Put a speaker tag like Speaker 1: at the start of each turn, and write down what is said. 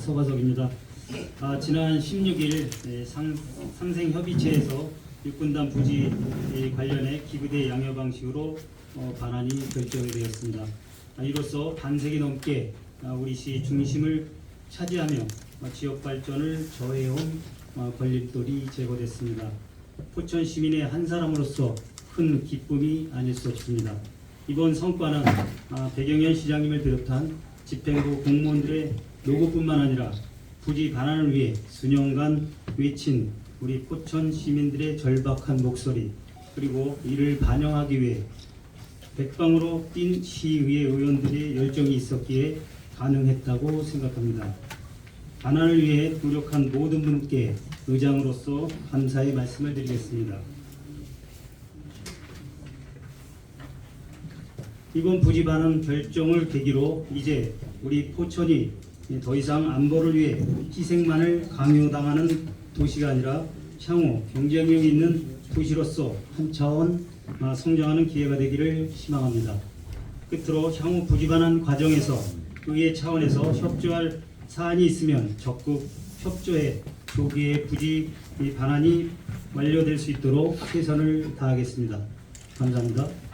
Speaker 1: 서가석입니다. 아, 지난 16일 예, 상, 상생협의체에서 육군단 부지 예, 관련해 기부대 양여 방식으로 어, 반환이 결정이 되었습니다. 아, 이로써 반세기 넘게 아, 우리 시 중심을 차지하며 어, 지역 발전을 저해온 어, 걸림돌이 제거됐습니다. 포천 시민의 한 사람으로서 큰 기쁨이 아닐 수 없습니다. 이번 성과는 아, 백영현 시장님을 비롯한 집행부 공무원들의 노고뿐만 아니라 부지 반환을 위해 수년간 외친 우리 포천 시민들의 절박한 목소리 그리고 이를 반영하기 위해 백방으로 뛴 시의회 의원들의 열정이 있었기에 가능했다고 생각합니다. 반환을 위해 노력한 모든 분께 의장으로서 감사의 말씀을 드리겠습니다. 이번 부지 반환 결정을 계기로 이제 우리 포천이 더 이상 안보를 위해 희생만을 강요당하는 도시가 아니라 향후 경쟁력 있는 도시로서 한 차원 아, 성장하는 기회가 되기를 희망합니다. 끝으로 향후 부지 반환 과정에서 의회 차원에서 협조할 사안이 있으면 적극 협조해 조기에 부지 반환이 완료될 수 있도록 최선을 다하겠습니다. 감사합니다.